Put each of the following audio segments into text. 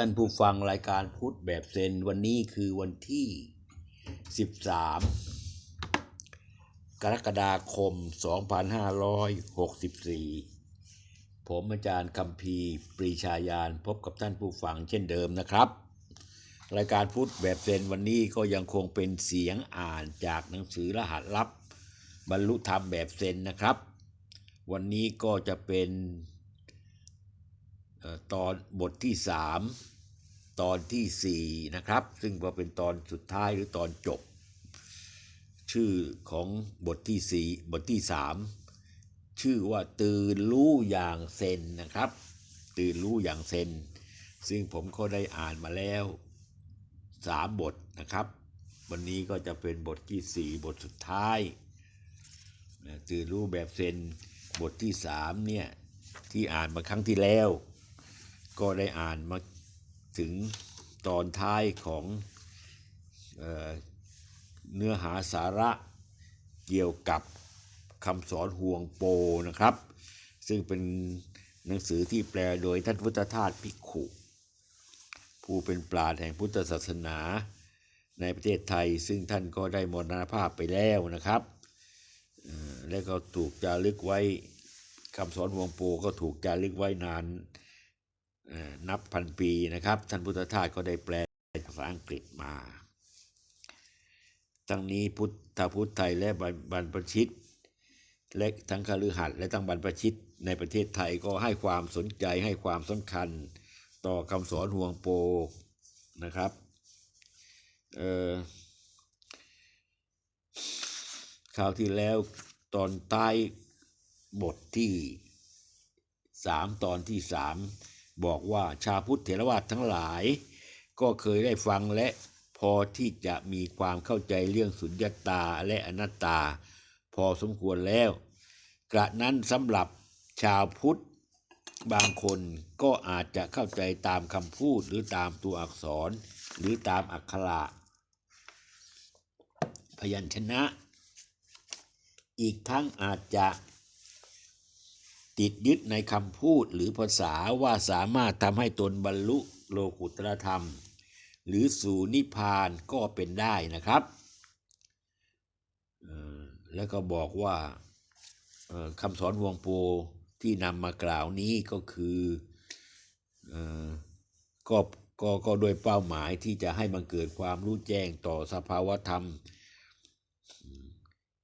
ท่านผู้ฟังรายการพุทธแบบเซนวันนี้คือวันที่ 13 กรกฎาคม 2564 ผมอาจารย์คำพีปรีชายานพบกับท่านผู้ฟังเช่นเดิมนะครับ รายการพุทธแบบเซนวันนี้ก็ยังคงเป็นเสียงอ่านจากหนังสือรหัสลับ บรรลุธรรมแบบเซนนะครับ วันนี้ก็จะเป็น ตอนบทที่สามตอนที่สี่นะครับ ซึ่งก็เป็นตอนสุดท้ายหรือตอนจบ ชื่อของบทที่สี่บทที่สามชื่อว่าตื่นรู้อย่างเซนนะครับ ตื่นรู้อย่างเซน ซึ่งผมก็ได้อ่านมาแล้วสามบทนะครับ วันนี้ก็จะเป็นบทที่สี่บทสุดท้ายตื่นรู้แบบเซนบทที่สามเนี่ยที่อ่านมาครั้งที่แล้ว ก็ได้อ่านมาถึงตอนท้ายของเออเนื้อหาสาระเกี่ยวกับคำสอนห่วงโปนะครับ ซึ่งเป็นหนังสือที่แปลโดยท่านพุทธทาสภิกขุ ผู้เป็นปราชญ์แห่งพุทธศาสนาในประเทศไทย ซึ่งท่านก็ได้มรณภาพไปแล้วนะครับ และก็ถูกจารึกไว้คำสอนห่วงโปก็ถูกจารึกไว้นาน นับพันปีนะครับ ท่านพุทธทาสก็ได้แปลภาษาอังกฤษมา ทั้งนี้พุทธพุทธไทยและบรรบรรพชิต และทั้งคฤหัสถ์และทั้งบรรพชิตในประเทศไทยก็ให้ความสนใจให้ความสำคัญต่อคำสอนห่วงโปนะครับเอ่อคราวที่แล้วตอนใต้บทที่สามตอนที่สาม บอกว่าชาวพุทธเถรวาททั้งหลาย ก็เคยได้ฟังและพอที่จะมีความเข้าใจเรื่องสุญญตาและอนัตตา พอสมควรแล้ว กระนั้นสำหรับชาวพุทธบางคนก็อาจจะเข้าใจตามคำพูดหรือตามตัวอักษร หรือตามอักขระพยัญชนะ อีกทั้งอาจจะ ติดยึดในคำพูดหรือภาษาว่าสามารถทำให้ตนบรรลุโลกุตรธรรม หรือสู่นิพพานก็เป็นได้นะครับ แล้วก็บอกว่าคำสอนวงโปที่นำมากล่าวนี้ก็คือเอ่อก็ก็ก็โดยเป้าหมายที่จะให้มันเกิดความรู้แจ้งต่อสภาวธรรม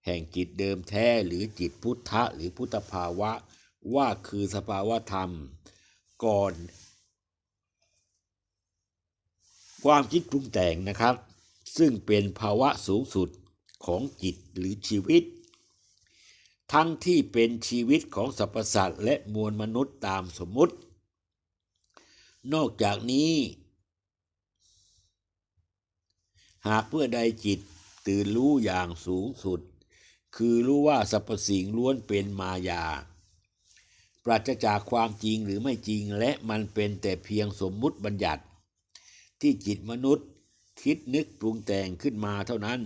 แห่งจิตเดิมแท้หรือจิตพุทธะหรือพุทธภาวะ ว่าคือสภาวะธรรม ก่อน ความคิดปรุงแต่งนะครับ ซึ่งเป็นภาวะสูงสุดของจิตหรือชีวิต ทั้งที่เป็นชีวิตของสรรพสัตว์และมวลมนุษย์ตามสมมุติ นอกจากนี้ หากเพื่อใดจิตตื่นรู้อย่างสูงสุด คือรู้ว่าสรรพสิ่งล้วนเป็นมายา ปราศจากความจริงหรือไม่จริงและมันเป็นแต่เพียงสมมุติบัญญัติ ที่จิตมนุษย์ คิดนึกปรุงแต่งขึ้นมาเท่านั้น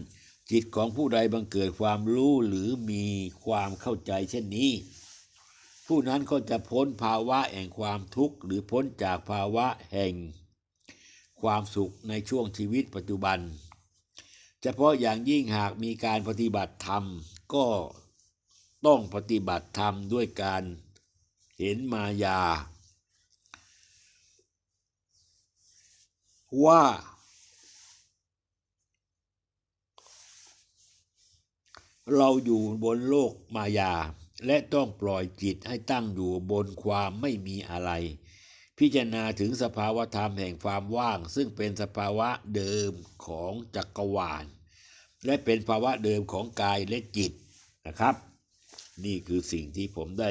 จิตของผู้ใดบังเกิดความรู้หรือมีความเข้าใจเช่นนี้ ผู้นั้นก็จะพ้นภาวะแห่งความทุกข์หรือพ้นจากภาวะแห่ง ความสุขในช่วงชีวิตปัจจุบัน เฉพาะอย่างยิ่งหากมีการปฏิบัติธรรมก็ต้องปฏิบัติธรรมด้วยการ เห็นมายา ว่า เราอยู่บนโลกมายา และต้องปล่อยจิตให้ตั้งอยู่บนความไม่มีอะไร พิจารณาถึงสภาวธรรมแห่งความว่าง ซึ่งเป็นสภาวะเดิมของจักรวาล และเป็นภาวะเดิมของกายและจิตนะครับ นี่คือสิ่งที่ผมได้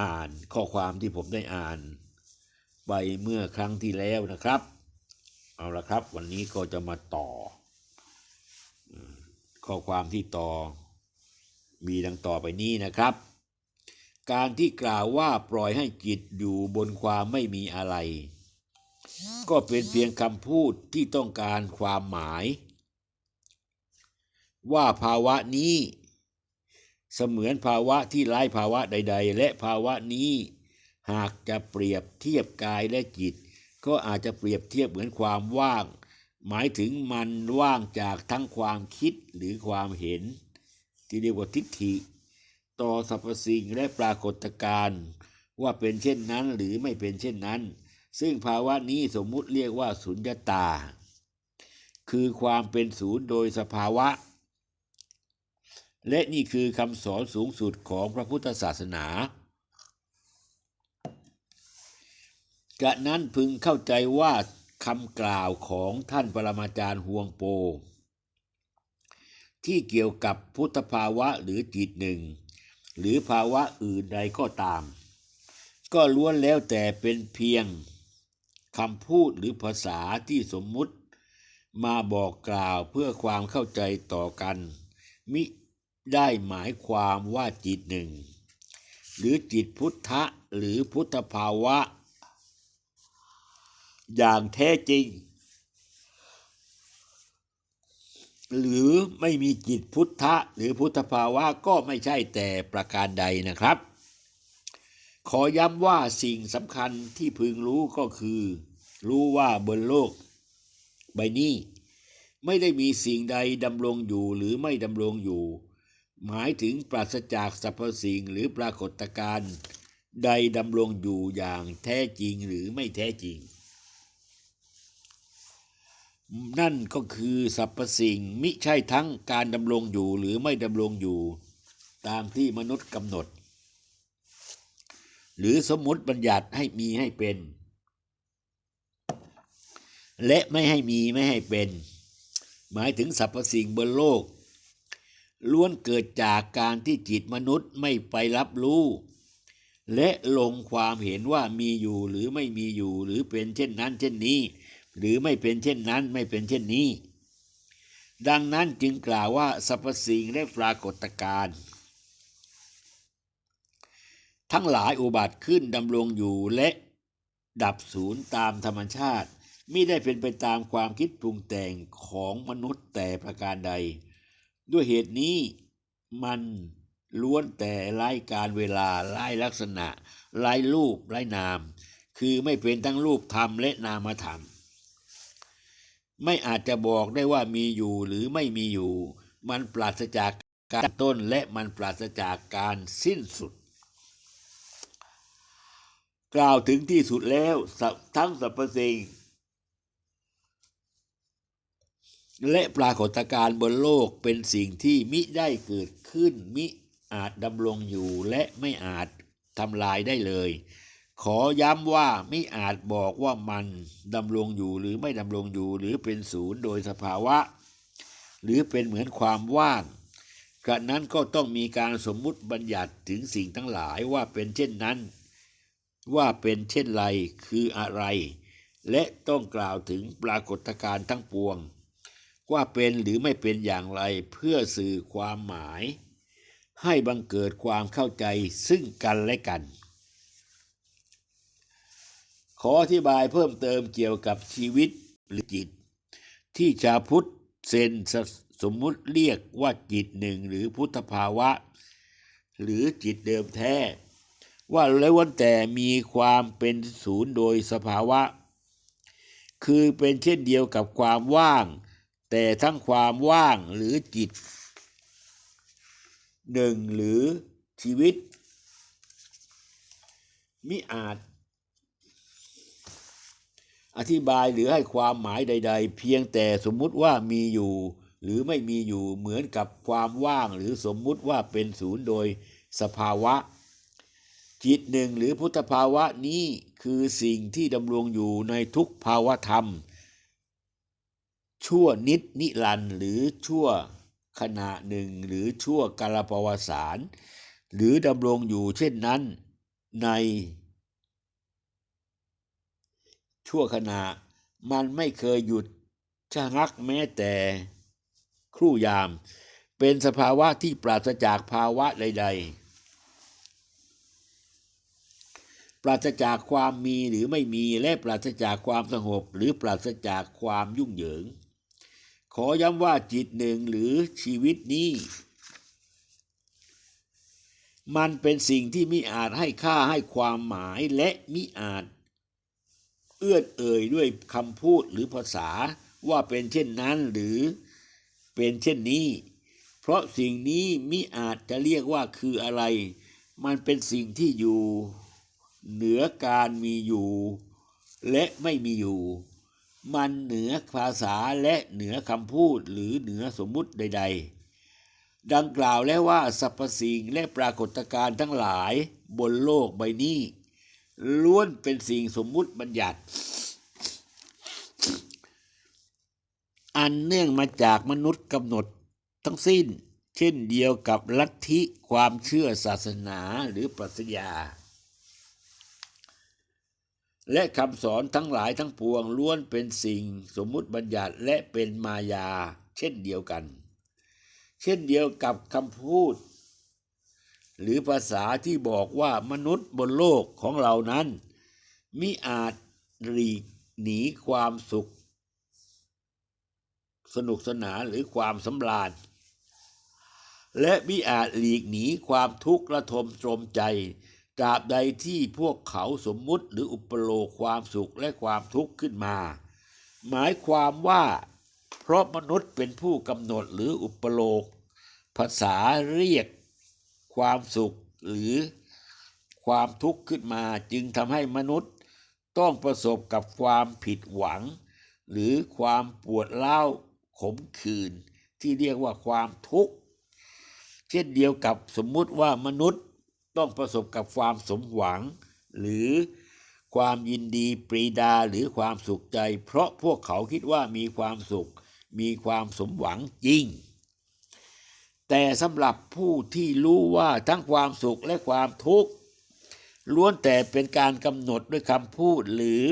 อ่านข้อความที่ผมได้อ่าน ไปเมื่อครั้งที่แล้วนะครับ เอาละครับ วันนี้ก็จะมาต่อ ข้อความที่ต่อ มีดังต่อไปนี้นะครับ การที่กล่าวว่าปล่อยให้จิตอยู่บนความไม่มีอะไร ก็เป็นเพียงคำพูดที่ต้องการความหมาย ว่าภาวะนี้ เสมือนภาวะที่ไร้ภาวะใด ๆ และภาวะนี้ หากจะเปรียบเทียบกายและจิต ก็อาจจะเปรียบเทียบเหมือนความว่าง หมายถึงมันว่างจากทั้งความคิดหรือความเห็น ที่เรียกว่าทิฏฐิ ต่อสรรพสิ่งและปรากฏการณ์ว่าเป็นเช่นนั้นหรือไม่เป็นเช่นนั้น ซึ่งภาวะนี้สมมุติเรียกว่าสุญญตา คือความเป็นศูนย์โดยสภาวะ และนี่คือคำสอนสูงสุดของพระพุทธศาสนากะนั้นพึงเข้าใจว่าคำกล่าวของท่านปรมาจารย์ฮวงโป ที่เกี่ยวกับพุทธภาวะหรือจิตหนึ่ง หรือภาวะอื่นใดก็ตาม ก็ล้วนแล้วแต่เป็นเพียงคำพูดหรือภาษาที่สมมุติ มาบอกกล่าวเพื่อความเข้าใจต่อกัน มิ ได้หมายความว่าจิตหนึ่ง หรือจิตพุทธะหรือพุทธภาวะ อย่างแท้จริง หรือไม่มีจิตพุทธะหรือพุทธภาวะก็ไม่ใช่แต่ประการใดนะครับ ขอย้ำว่าสิ่งสำคัญที่พึงรู้ก็คือ รู้ว่าบนโลก ใบนี้ ไม่ได้มีสิ่งใดดำรงอยู่หรือไม่ดำรงอยู่ หมายถึงปราศจากสรรพสิ่งหรือปรากฏการณ์ใดดำรงอยู่อย่างแท้จริงหรือไม่แท้จริง นั่นก็คือสรรพสิ่งมิใช่ทั้งการดำรงอยู่หรือไม่ดำรงอยู่ ตามที่มนุษย์กำหนด หรือสมมติบัญญัติให้มีให้เป็น และไม่ให้มีไม่ให้เป็น หมายถึงสรรพสิ่งบนโลก ล้วนเกิดจากการที่จิตมนุษย์ไม่ไปรับรู้ และลงความเห็นว่ามีอยู่หรือไม่มีอยู่หรือเป็นเช่นนั้น เช่นนี้ หรือไม่เป็นเช่นนั้นไม่เป็นเช่นนี้ ดังนั้นจึงกล่าวว่าสรรพสิ่งและปรากฏการณ์ทั้งหลายอุบัติขึ้นดำรงอยู่และดับสูญตามธรรมชาติไมิได้เป็นไปตามความคิดปรุงแต่งของมนุษย์แต่ประการใด ด้วยเหตุนี้มันล้วนแต่ไร้การเวลาไร้ลักษณะไร้รูปไร้นาม คือไม่เป็นทั้งรูปธรรมและนามธรรม ไม่อาจจะบอกได้ว่ามีอยู่หรือไม่มีอยู่ มันปราศจากการต้นและมันปราศจากการสิ้นสุด กล่าวถึงที่สุดแล้วทั้งสรรพสิ่ง และปรากฏการณ์บนโลกเป็นสิ่งที่มิได้เกิดขึ้น มิอาจดำรงอยู่และไม่อาจทำลายได้เลย ขอย้ำว่าไม่อาจบอกว่ามันดำรงอยู่หรือไม่ดำรงอยู่หรือเป็นศูนย์โดยสภาวะ หรือเป็นเหมือนความว่างกระนั้นก็ต้องมีการสมมุติบัญญัติถึงสิ่งทั้งหลายว่าเป็นเช่นนั้น ว่าเป็นเช่นไรคืออะไร และต้องกล่าวถึงปรากฏการณ์ทั้งปวง ว่าเป็นหรือไม่เป็นอย่างไรเพื่อสื่อความหมาย ให้บังเกิดความเข้าใจซึ่งกันและกัน ขออธิบายเพิ่มเติมเกี่ยวกับชีวิตหรือจิต ที่ชาวพุทธเซนสสมมุติเรียกว่าจิตหนึ่งหรือพุทธภาวะ หรือจิตเดิมแท้ ว่าแล้ววันแต่มีความเป็นศูนย์โดยสภาวะ คือเป็นเช่นเดียวกับความว่าง แต่ทั้งความว่างหรือจิตหนึ่งหรือชีวิต มิอาจ อธิบายหรือให้ความหมายใด ๆ เพียงแต่สมมุติว่ามีอยู่ หรือไม่มีอยู่เหมือนกับความว่างหรือสมมุติว่าเป็นศูนย์โดยสภาวะ จิตหนึ่งหรือพุทธภาวะนี้คือสิ่งที่ดำรงอยู่ในทุกภาวะธรรม ชั่วนิดนิรันหรือชั่วขณะหนึ่ง หรือชั่วกาลปวัติศารหรือดำรงอยู่เช่นนั้นใน ชั่วขณะมันไม่เคยหยุดชะงักแม้แต่ครู่ยาม เป็นสภาวะที่ปราศจากภาวะใด ๆ ปราศจากความมีหรือไม่มีและปราศจากความสงบหรือปราศจากความยุ่งเหยิง ขอย้ำว่าจิตหนึ่งหรือชีวิตนี้ มันเป็นสิ่งที่มิอาจให้ค่าให้ความหมายและมิอาจ เอื้อนเอ่ยด้วยคำพูดหรือภาษาว่าเป็นเช่นนั้นหรือเป็นเช่นนี้ เพราะสิ่งนี้มิอาจจะเรียกว่าคืออะไร มันเป็นสิ่งที่อยู่ เหนือการมีอยู่ และไม่มีอยู่ มันเหนือภาษาและเหนือคำพูดหรือเหนือสมมุติใด ๆ ดังกล่าวแล้วว่าสรรพสิ่งและปรากฏการณ์ทั้งหลายบนโลกใบนี้ ล้วนเป็นสิ่งสมมุติบัญญัติ อันเนื่องมาจากมนุษย์กำหนดทั้งสิ้น เช่นเดียวกับลัทธิความเชื่อศาสนาหรือปรัชญา และคำสอนทั้งหลายทั้งปวงล้วนเป็นสิ่งสมมุติบัญญัติและเป็นมายา เช่นเดียวกัน เช่นเดียวกับคำพูด หรือภาษาที่บอกว่ามนุษย์บนโลกของเรานั้น มิอาจหลีกหนีความสุข สนุกสนานหรือความสำราญและมิอาจหลีกหนีความทุกข์ระทมตรมใจ ตราบใดที่พวกเขาสมมุติหรืออุปโลกความสุขและความทุกข์ขึ้นมา หมายความว่า เพราะมนุษย์เป็นผู้กำหนดหรืออุปโลก ภาษาเรียกความสุขหรือความทุกข์ขึ้นมา จึงทำให้มนุษย์ต้องประสบกับความผิดหวัง หรือความปวดเล่าขมขื่นที่เรียกว่าความทุกข์ เช่นเดียวกับสมมุติว่ามนุษย์ ต้องประสบกับความสมหวัง หรือความยินดีปรีดาหรือความสุขใจ เพราะพวกเขาคิดว่ามีความสุข มีความสมหวังจริง แต่สำหรับผู้ที่รู้ว่าทั้งความสุขและความทุกข์ล้วนแต่เป็นการกำหนดด้วยคำพูดหรือ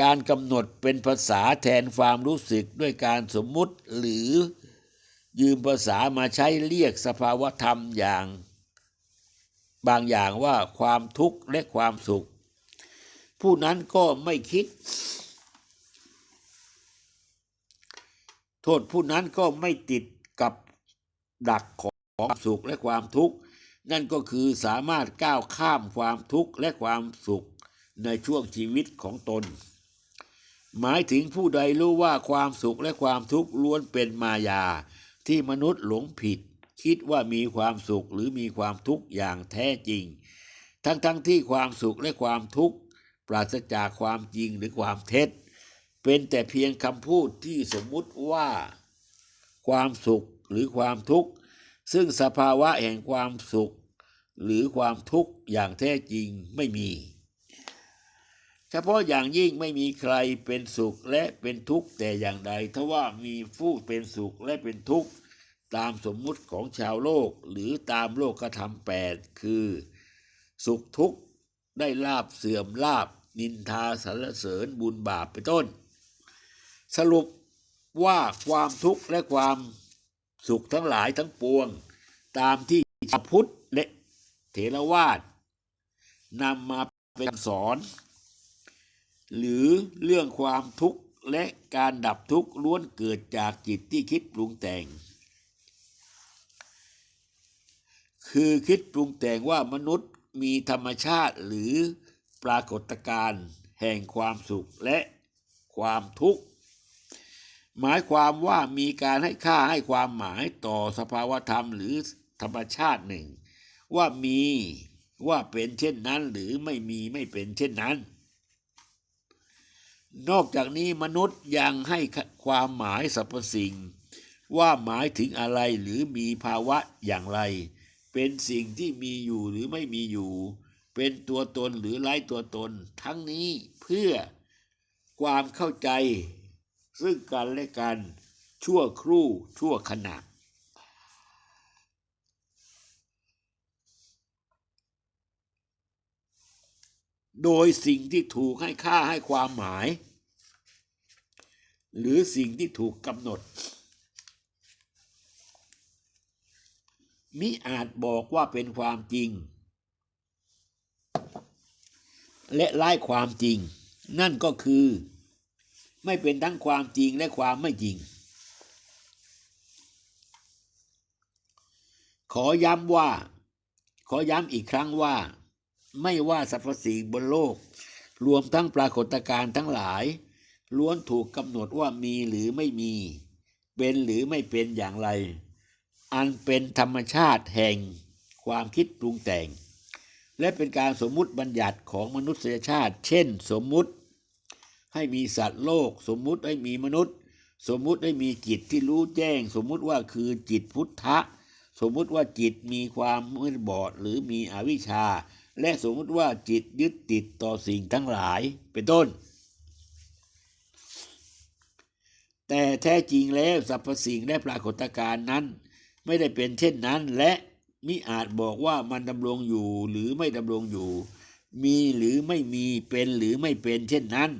การกำหนดเป็นภาษาแทนความรู้สึกด้วยการสมมุติหรือยืมภาษามาใช้เรียกสภาวธรรมอย่าง บางอย่างว่าความทุกข์และความสุข ผู้นั้นก็ไม่คิด โทษผู้นั้นก็ไม่ติดกับดักของความสุขและความทุกข์ นั่นก็คือสามารถก้าวข้ามความทุกข์และความสุขในช่วงชีวิตของตน หมายถึงผู้ใดรู้ว่าความสุขและความทุกข์ล้วนเป็นมายาที่มนุษย์หลงผิด คิดว่ามีความสุขหรือมีความทุกข์อย่างแท้จริง ทั้งๆทที่ความสุขและความทุกข์ปราศจากความจริงหรือความเท็จ เป็นแต่เพียงคำพูดที่สมมุติว่า ความสุขหรือความทุกข์ ซึ่งสภาวะแห่งความสุข หรือความทุกข์อย่างแท้จริงไม่มีเฉพาะอย่างยิ่งไม่มีใครเป็นสุขและเป็นทุกข์แต่อย่างใดทว่ามีผู้เป็นสุขและเป็นทุกข์ ตามสมมุติของชาวโลกหรือตามโลกธรรมแปดคือ สุขทุกข์ได้ลาบเสื่อมลาบ นินทาสรรเสริญบุญบาปเป็นต้น สรุปว่าความทุกข์และความสุขทั้งหลายทั้งปวง ตามที่ชาวพุทธและเถรวาทนำมาเป็นสอน หรือเรื่องความทุกข์และการดับทุกข์ล้วนเกิดจากจิตที่คิดปรุงแต่ง คือคิดปรุงแต่งว่ามนุษย์มีธรรมชาติหรือปรากฏการณ์แห่งความสุขและความทุกข์ หมายความว่ามีการให้ค่าให้ความหมายต่อสภาวธรรมหรือธรรมชาติหนึ่ง ว่ามีว่าเป็นเช่นนั้นหรือไม่มีไม่เป็นเช่นนั้น นอกจากนี้มนุษย์ยังให้ความหมายสรรพสิ่ง ว่าหมายถึงอะไรหรือมีภาวะอย่างไร เป็นสิ่งที่มีอยู่หรือไม่มีอยู่ เป็นตัวตนหรือไร้ตัวตน ทั้งนี้เพื่อความเข้าใจ ซึ่งกันและกัน ชั่วครู่ชั่วขณะโดยสิ่งที่ถูกให้ค่าให้ความหมาย หรือสิ่งที่ถูกกำหนด มิอาจบอกว่าเป็นความจริง และไล่ความจริง นั่นก็คือ ไม่เป็นทั้งความจริงและความไม่จริง ขอย้ำว่า ขอย้ำอีกครั้งว่า ไม่ว่าสรรพสิ่งบนโลก รวมทั้งปรากฏการณ์ทั้งหลาย ล้วนถูกกำหนดว่ามีหรือไม่มี เป็นหรือไม่เป็นอย่างไร อันเป็นธรรมชาติแห่งความคิดปรุงแต่ง และเป็นการสมมุติบัญญัติของมนุษยชาติ เช่น สมมุติให้มีสัตว์โลก สมมุติให้มีมนุษย์ สมมุติให้มีจิตที่รู้แจ้ง สมมุติว่าคือจิตพุทธะ สมมุติว่าจิตมีความมืดบอดหรือมีอวิชชา และสมมุติว่าจิตยึดติดต่อสิ่งทั้งหลายเป็นต้น แต่แท้จริงแล้วสรรพสิ่งและปรากฏการณ์นั้น ไม่ได้เป็นเช่นนั้น และมิอาจบอกว่ามันดำรงอยู่หรือไม่ดำรงอยู่ มีหรือไม่มีเป็นหรือไม่เป็น เช่นนั้น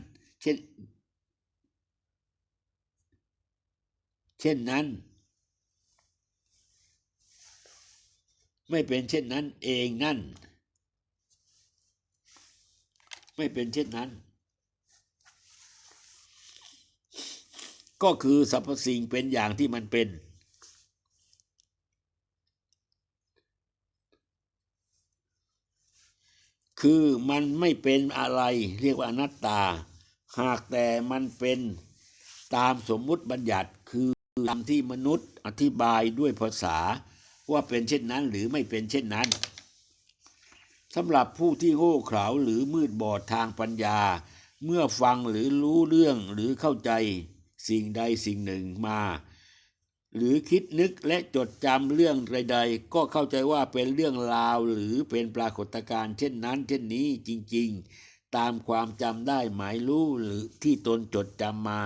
เช่น เช่นนั้น ไม่เป็นเช่นนั้นเองนั่น ไม่เป็นเช่นนั้น ก็คือสรรพสิ่งเป็นอย่างที่มันเป็น คือมันไม่เป็นอะไรเรียกว่าอนัตตา หากแต่มันเป็นตามสมมุติบัญญัติคือตามที่มนุษย์อธิบายด้วยภาษาว่าเป็นเช่นนั้นหรือไม่เป็นเช่นนั้นสำหรับผู้ที่โง่เขลาหรือมืดบอดทางปัญญา เมื่อฟังหรือรู้เรื่องหรือเข้าใจสิ่งใดสิ่งหนึ่งมา หรือคิดนึกและจดจำเรื่องใดๆ ก็เข้าใจว่าเป็นเรื่องราวหรือเป็นปรากฏการณ์เช่นนั้น เช่นนี้จริงๆ ตามความจำได้หมายรู้หรือที่ตนจดจำมา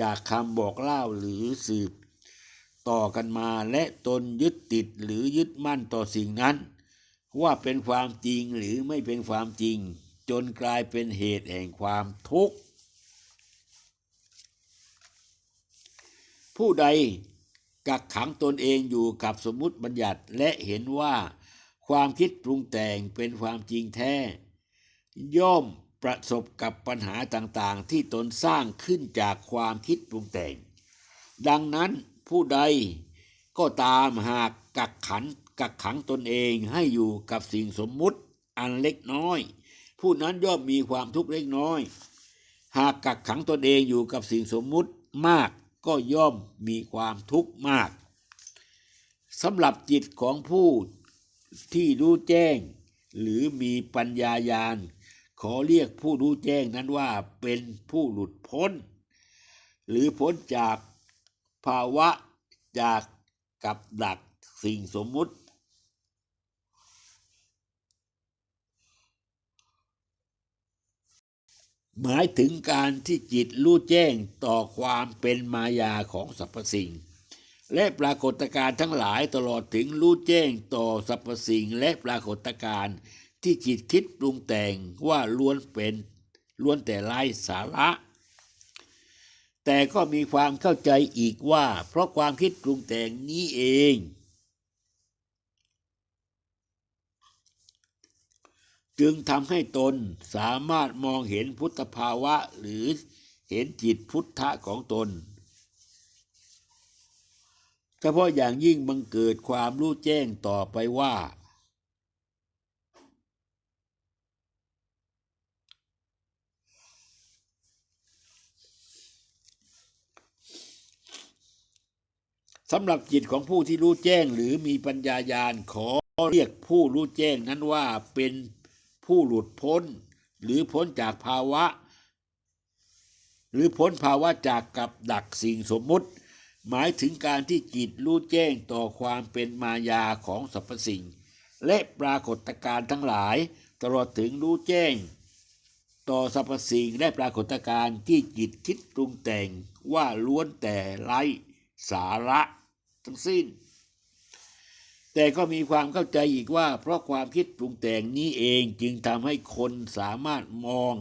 จากคำบอกเล่าหรือสืบ ต่อกันมาและตนยึดติดหรือยึดมั่นต่อสิ่งนั้น ว่าเป็นความจริงหรือไม่เป็นความจริง จนกลายเป็นเหตุแห่งความทุกข์ผู้ใด กักขังตนเองอยู่กับสมมุติบัญญัติและเห็นว่า ความคิดปรุงแต่งเป็นความจริงแท้ ย่อมประสบกับปัญหาต่างๆ ที่ตนสร้างขึ้นจากความคิดปรุงแต่ง ดังนั้นผู้ใดก็ตามหากกักขันกักขังตนเองให้อยู่กับสิ่งสมมุติอันเล็กน้อย ผู้นั้นย่อมมีความทุกข์เล็กน้อย หากกักขังตนเองอยู่กับสิ่งสมมุติมาก ก็ย่อมมีความทุกข์มากสำหรับจิตของผู้ที่รู้แจ้ง หรือมีปัญญายาณขอเรียกผู้รู้แจ้งนั้นว่าเป็นผู้หลุดพ้น หรือพ้นจากภาวะจากกับดักสิ่งสมมุติ หมายถึงการที่จิตรู้แจ้งต่อความเป็นมายาของสรรพสิ่ง และปรากฏการณ์ทั้งหลายตลอดถึงรู้แจ้งต่อสรรพสิ่ง และปรากฏการณ์ที่จิตคิดปรุงแต่งว่าล้วนเป็นล้วนแต่ไร้สาระ แต่ก็มีความเข้าใจอีกว่า เพราะความคิดปรุงแต่งนี้เอง จึงทำให้ตนสามารถมองเห็นพุทธภาวะหรือเห็นจิตพุทธะของตนเฉพาะอย่างยิ่งบังเกิดความรู้แจ้งต่อไปว่า สำหรับจิตของผู้ที่รู้แจ้งหรือมีปัญญาญาณขอเรียกผู้รู้แจ้งนั้นว่าเป็น ผู้หลุดพ้น หรือพ้นจากภาวะ หรือพ้นภาวะจากกับดักสิ่งสมมุติ หมายถึงการที่จิตรู้แจ้งต่อความเป็นมายาของสรรพสิ่ง และปรากฏการณ์ทั้งหลาย ตลอดถึงรู้แจ้ง ต่อสรรพสิ่งและปรากฏการณ์ที่จิตคิดปรุงแต่งว่าล้วนแต่ไร้สาระทั้งสิ้น แต่ก็มีความเข้าใจอีกว่า เพราะความคิดปรุงแต่งนี้เองจึงทำให้คนสามารถมอง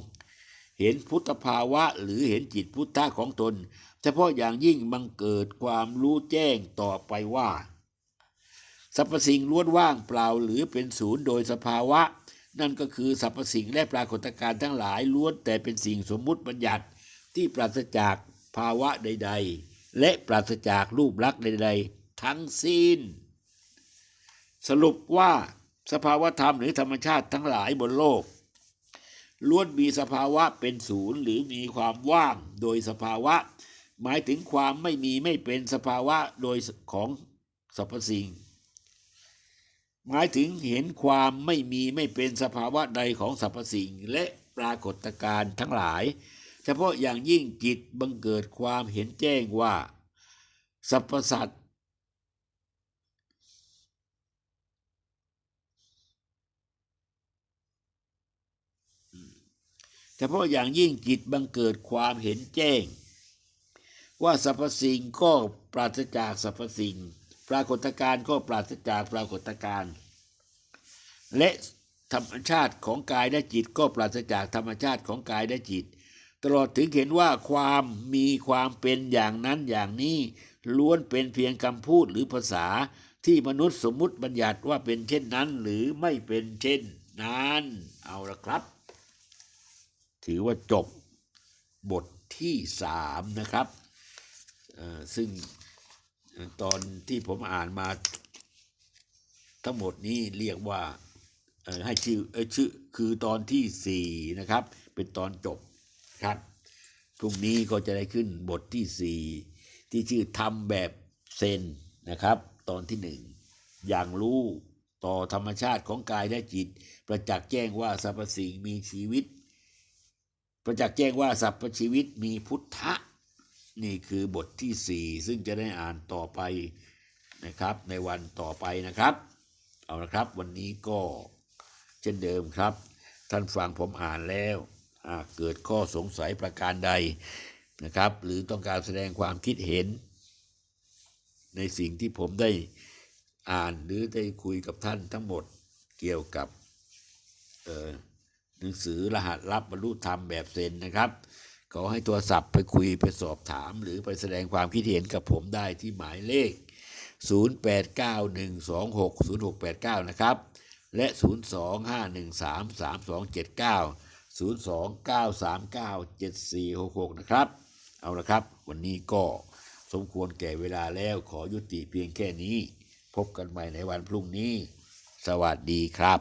เห็นพุทธภาวะหรือเห็นจิตพุทธะของตน เฉพาะอย่างยิ่งบังเกิดความรู้แจ้งต่อไปว่าสรรพสิ่งล้วนว่างเปล่าหรือเป็นศูนย์โดยสภาวะ นั่นก็คือสรรพสิ่งและปรากฏการณ์ทั้งหลายล้วนแต่เป็นสิ่งสมมุติบัญญัติที่ปราศจากภาวะใด ๆ และปราศจากรูปลักษณ์ใด ๆ ทั้งสิ้น สรุปว่าสภาวะธรรมหรือธรรมชาติทั้งหลายบนโลกล้วนมีสภาวะเป็นศูนย์หรือมีความว่างโดยสภาวะ หมายถึงความไม่มีไม่เป็นสภาวะโดยของสรรพสิ่ง หมายถึงเห็นความไม่มีไม่เป็นสภาวะใดของสรรพสิ่ง และปรากฏการณ์ทั้งหลาย เฉพาะอย่างยิ่งจิตบังเกิดความเห็นแจ้งว่า สรรพสัตว เฉพาะอย่างยิ่งจิตบังเกิดความเห็นแจ้ง ว่าสรรพสิ่งก็ปราศจากสรรพสิ่ง ปรากฏการณ์ก็ปราศจากปรากฏการณ์และธรรมชาติของกายและจิตก็ปราศจากธรรมชาติของกายและจิต ตลอดถึงเห็นว่าความมีความเป็นอย่างนั้นอย่างนี้ล้วนเป็นเพียงคำพูดหรือภาษาที่มนุษย์สมมุติบัญญัติว่าเป็นเช่นนั้นหรือไม่เป็นเช่นนั้น เอาละครับ ถือว่าจบบทที่สามนะครับ ซึ่งตอนที่ผมอ่านมาทั้งหมดนี้เรียกว่าให้ชื่อชื่อคือตอนที่สี่นะครับ เป็นตอนจบครับพรุ่งนี้ก็จะได้ขึ้นบทที่สี่ที่ชื่อทำแบบเซนนะครับ ตอนที่หนึ่งอย่างรู้ต่อธรรมชาติของกายและจิต ประจักษ์แจ้งว่าสรรพสิ่งมีชีวิต ประจักษ์แจ้งว่าสรรพชีวิตมีพุทธะ นี่คือบทที่สี่ซึ่งจะได้อ่านต่อไปนะครับ ในวันต่อไปนะครับ เอาละครับ วันนี้ก็เช่นเดิมครับ ท่านฟังผมอ่านแล้วหากเกิดข้อสงสัยประการใดนะครับ หรือต้องการแสดงความคิดเห็น ในสิ่งที่ผมได้อ่านหรือได้คุยกับท่านทั้งหมดเกี่ยวกับเอ่อ หนังสือรหัสลับบรรลุธรรมแบบเซนนะครับขอให้โทรศัพท์ไปคุยไปสอบถาม หรือไปแสดงความคิดเห็นกับผมได้ที่หมายเลข 0891260689 นะครับ และ 025133279 029397466 นะครับ เอาละครับ วันนี้ก็สมควรแก่เวลาแล้วขอยุติเพียงแค่นี้ พบกันใหม่ในวันพรุ่งนี้ สวัสดีครับ